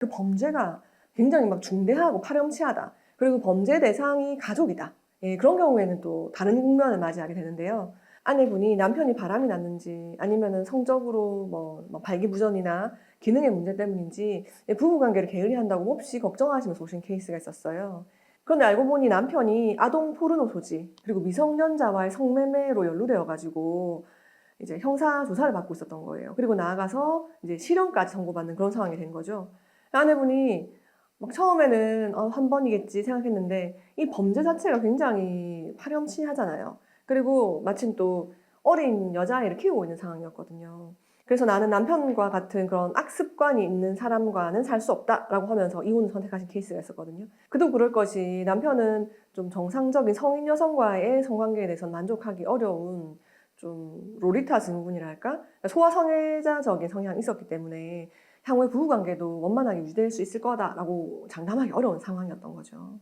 그 범죄가 굉장히 막 중대하고 파렴치하다. 그리고 범죄 대상이 가족이다. 예, 그런 경우에는 또 다른 국면을 맞이하게 되는데요. 아내분이 남편이 바람이 났는지 아니면은 성적으로 뭐, 뭐 발기부전이나 기능의 문제 때문인지 예, 부부관계를 게을리한다고 몹시 걱정하시면서 오신 케이스가 있었어요. 그런데 알고 보니 남편이 아동 포르노 소지 그리고 미성년자와의 성매매로 연루되어가지고 이제 형사 조사를 받고 있었던 거예요. 그리고 나아가서 이제 실형까지 선고받는 그런 상황이 된 거죠. 아내분이 막 처음에는 어, 한 번이겠지 생각했는데 이 범죄 자체가 굉장히 파렴치하잖아요. 그리고 마침 또 어린 여자아이를 키우고 있는 상황이었거든요. 그래서 나는 남편과 같은 그런 악습관이 있는 사람과는 살 수 없다라고 하면서 이혼을 선택하신 케이스가 있었거든요. 그도 그럴 것이 남편은 좀 정상적인 성인 여성과의 성관계에 대해서 만족하기 어려운 좀 로리타 증후군이랄까 소아성애자적인 성향이 있었기 때문에 향후에 부부관계도 원만하게 유지될 수 있을 거다라고 장담하기 어려운 상황이었던 거죠.